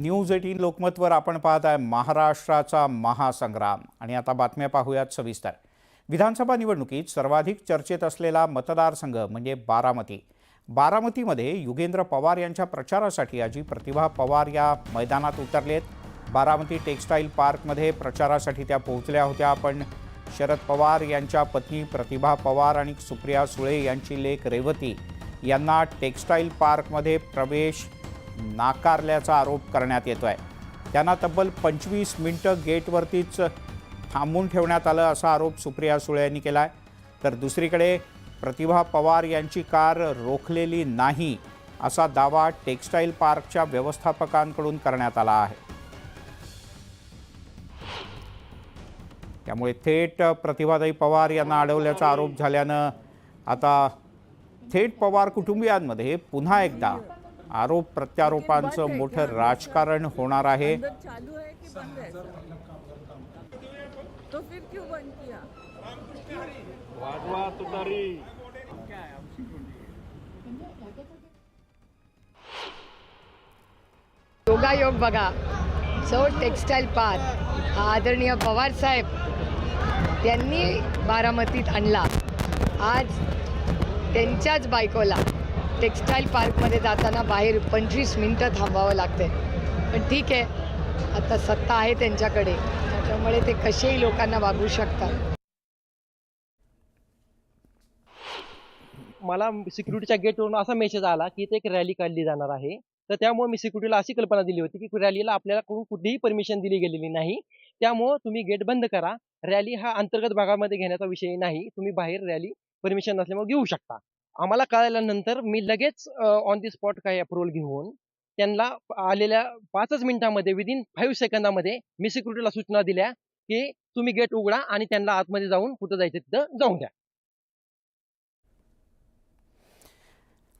News eighteen लोकमतवर आपण पाहत आहे महाराष्ट्राचा महासंग्राम. आणि आता बातम्या पाहूयात सविस्तर. विधानसभा निवडणुकीत सर्वाधिक चर्चेत असलेला मतदारसंघ म्हणजे बारामती. बारामतीमध्ये युगेंद्र पवार यांच्या प्रचारासाठी आजी प्रतिभा पवार या मैदानात उतरलेत. बारामती टेक्स्टाईल पार्कमध्ये प्रचारासाठी त्या पोहोचल्या होत्या पण शरद पवार यांच्या पत्नी प्रतिभा पवार आणि सुप्रिया सुळे यांची लेख रेवती यांना टेक्स्टाईल पार्कमध्ये प्रवेश नाकारल्याचा आरोप करण्यात येतो आहे त्यांना तब्बल पंचवीस मिनटं गेटवरतीच थांबून ठेवण्यात आलं असा आरोप सुप्रिया सुळे यांनी केला आहे तर दुसरीकडे प्रतिभा पवार यांची कार रोखलेली नाही असा दावा टेक्स्टाईल पार्कच्या व्यवस्थापकांकडून करण्यात आला आहे. त्यामुळे थेट प्रतिभादाई पवार यांना अडवल्याचा आरोप झाल्यानं आता थेट पवार कुटुंबियांमध्ये पुन्हा एकदा आरोप प्रत्यारोपांचं मोठं राजकारण होणार आहे. अंदर चालू कि बंद तो फिर क्यों बंद किया? वाजवा तुतारी. योगायोग बघा. जो टेक्स्टाईल पार्क हा आदरणीय पवार साहेब त्यांनी बारामतीत आणला. आज त्यांच्याच बायकोला टेक्स्टाईल पार्कमध्ये जाताना बाहेर पंचवीस मिनटं थांबावं लागते पण ठीक आहे आता सत्ता आहे त्यांच्याकडे. त्याच्यामुळे ते कसेही लोकांना वागू शकतात. मला सिक्युरिटीच्या गेटवरून असा मेसेज आला की इथे एक रॅली काढली जाणार आहे. तर त्यामुळे मी सिक्युरिटीला अशी कल्पना दिली होती की रॅलीला आपल्याला कडून कुठलीही परमिशन दिली गेलेली नाही. त्यामुळं तुम्ही गेट बंद करा. रॅली हा अंतर्गत भागामध्ये घेण्याचा विषय नाही. तुम्ही बाहेर रॅली परमिशन नसल्यामुळे घेऊ शकता. आम्हाला कळाल्यानंतर मी लगेच ऑन दी स्पॉट काही अप्रुव्हल घेऊन त्यांना आलेल्या पाचच मिनिटांमध्ये विदिन फाईव्ह सेकंदामध्ये मी सिक्युरिटीला सूचना दिल्या की तुम्ही गेट उघडा आणि त्यांना आतमध्ये जाऊन कुठं जायचं तिथं जाऊन द्या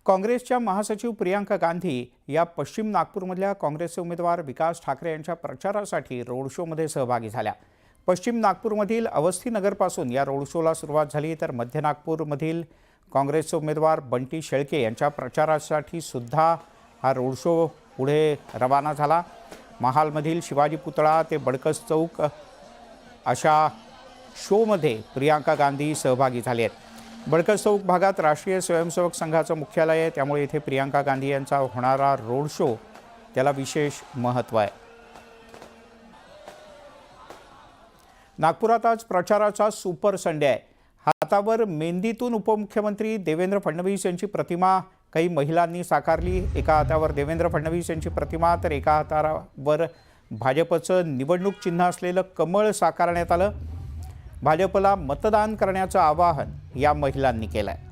काँग्रेसच्या महासचिव प्रियांका गांधी या पश्चिम नागपूरमधल्या काँग्रेसचे उमेदवार विकास ठाकरे यांच्या प्रचारासाठी रोड शोमध्ये सहभागी झाल्या. पश्चिम नागपूरमधील अवस्थीनगरपासून या रोड शोला सुरुवात झाली तर मध्य नागपूरमधील काँग्रेसचे उमेदवार बंटी शेळके यांच्या प्रचारासाठी सुद्धा हा रोड शो पुढे रवाना झाला. महालमधील शिवाजी पुतळा ते बडकस चौक अशा शोमध्ये प्रियांका गांधी सहभागी झाले आहेत. बडकस चौक भागात राष्ट्रीय स्वयंसेवक संघाचं मुख्यालय आहे. त्यामुळे इथे प्रियांका गांधी यांचा होणारा रोड शो त्याला विशेष महत्त्व आहे. नागपुरात आज प्रचाराचा सुपर संडे आहे. हातावर मेहंदीतून उपमुख्यमंत्री देवेंद्र फडणवीस यांची प्रतिमा काही महिलांनी साकारली. एका हातावर देवेंद्र फडणवीस यांची प्रतिमा तर एका हातावर भाजपचं निवडणूक चिन्ह असलेलं कमळ साकारण्यात आलं. भाजपला मतदान करण्याचं आवाहन या महिलांनी केलं आहे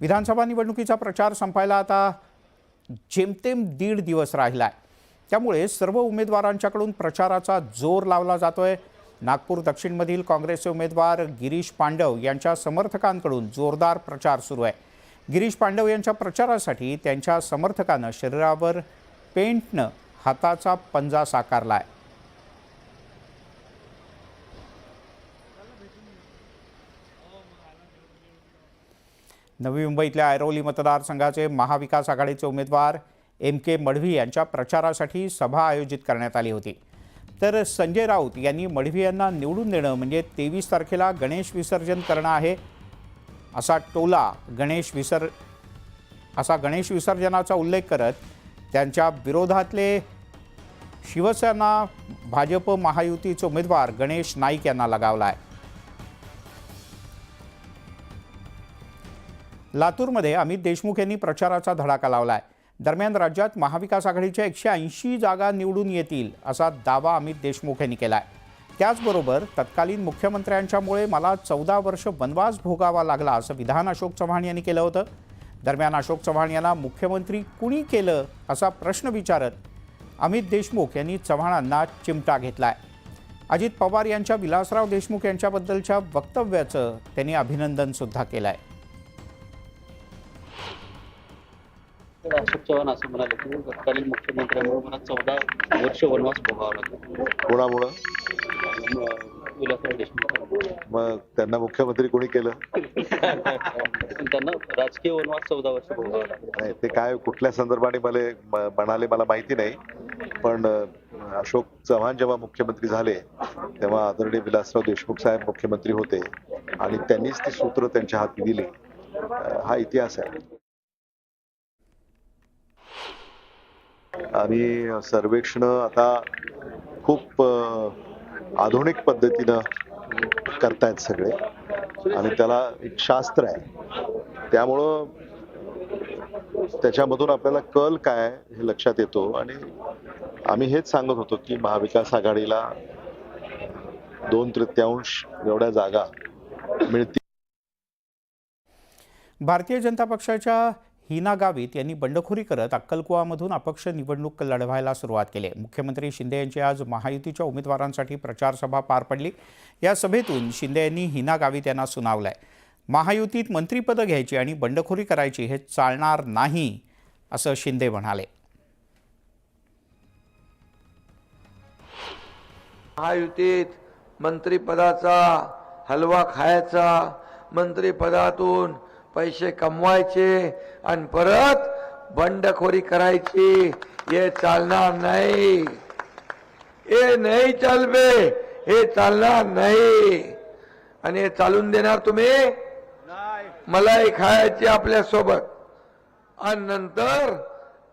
विधानसभा निवडणुकीचा प्रचार संपायला आता जेमतेम दीड दिवस राहिला आहे त्यामुळे सर्व उमेदवारांच्याकडून प्रचाराचा जोर लावला जातोय. नागपूर दक्षिणमधील काँग्रेसचे उमेदवार गिरीश पांडव यांच्या समर्थकांकडून जोरदार प्रचार सुरू आहे. गिरीश पांडव यांच्या प्रचारासाठी त्यांच्या समर्थकानं शरीरावर पेंटनं हाताचा पंजा साकारला आहे नवी मुंबईतल्या ऐरोली मतदारसंघाचे महाविकास आघाडीचे उमेदवार एम के मढवी यांच्या प्रचारासाठी सभा आयोजित करण्यात आली होती. तर संजय राऊत यांनी मढवी यांना निवडून देणं म्हणजे तेवीस तारखेला गणेश विसर्जन करणं आहे असा टोला गणेश विसर असा गणेश विसर्जनाचा उल्लेख करत त्यांच्या विरोधातले शिवसेना भाजप महायुतीचे उमेदवार गणेश नाईक यांना लगावला आहे लातूरमध्ये अमित देशमुख यांनी प्रचाराचा धडाका लावला आहे दरम्यान राज्यात महाविकास आघाडीच्या एकशे ऐंशी जागा निवडून येतील असा दावा अमित देशमुख यांनी केला आहे त्याचबरोबर तत्कालीन मुख्यमंत्र्यांच्यामुळे मला चौदा वर्ष वनवास भोगावा लागला असं विधान अशोक चव्हाण यांनी केलं होतं. दरम्यान अशोक चव्हाण यांना मुख्यमंत्री कुणी केलं असा प्रश्न विचारत अमित देशमुख यांनी चव्हाणांना चिमटा घेतला आहे अजित पवार यांच्या विलासराव देशमुख यांच्याबद्दलच्या वक्तव्याचं त्यांनी अभिनंदनसुद्धा केलं आहे अशोक चव्हाण असं म्हणाले की तत्कालीन मुख्यमंत्र्यांमुळे मला चौदा वर्ष वनवास भोगावा लागला. कोणामुळं? विलासराव देशमुख मग त्यांना मुख्यमंत्री कोणी केलं? त्यांना राजकीय वनवास चौदा वर्ष भोगावा लागला. नाही ते काय कुठल्या संदर्भाने मला म्हणाले मला माहिती नाही. पण अशोक चव्हाण जेव्हा मुख्यमंत्री झाले तेव्हा आदरणीय विलासराव देशमुख साहेब मुख्यमंत्री होते. आणि त्यांनीच ती सूत्र त्यांच्या हाती दिली. हा इतिहास आहे. आणि सर्वेक्षण आता खूप आधुनिक पद्धतीनं करतायत सगळे. आणि त्याला एक शास्त्र आहे. त्यामुळं त्याच्यामधून आपल्याला कल काय हे लक्षात येतो. आणि आम्ही हेच सांगत होतो की महाविकास आघाडीला दोन तृतीयांश एवढ्या जागा मिळतील. भारतीय जनता पक्षाच्या हिना गावित यांनी बंडखोरी करत अक्कलकुवामधून अपक्ष निवडणूक लढवायला सुरुवात केली. मुख्यमंत्री शिंदे यांची आज महायुतीच्या उमेदवारांसाठी प्रचारसभा पार पडली. या सभेतून शिंदे यांनी हिना गावित यांना सुनावलंय. महायुतीत मंत्रीपदं घ्यायची आणि बंडखोरी करायची हे चालणार नाही असं शिंदे म्हणाले. महायुतीत मंत्रिपदाचा हलवा खायचा मंत्रिपदातून पैसे कमवायचे आणि परत बंडखोरी करायची. हे चालणार नाही. हे नाही चालबे हे चालणार नाही. आणि हे चालून देणार तुम्ही? मलाई खायची आपल्यासोबत. आणि नंतर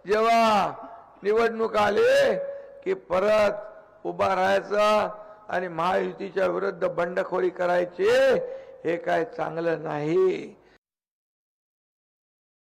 जेव्हा निवडणूक आले की परत उभा राहायचं आणि महायुतीच्या विरुद्ध बंडखोरी करायची हे काय चांगलं नाही.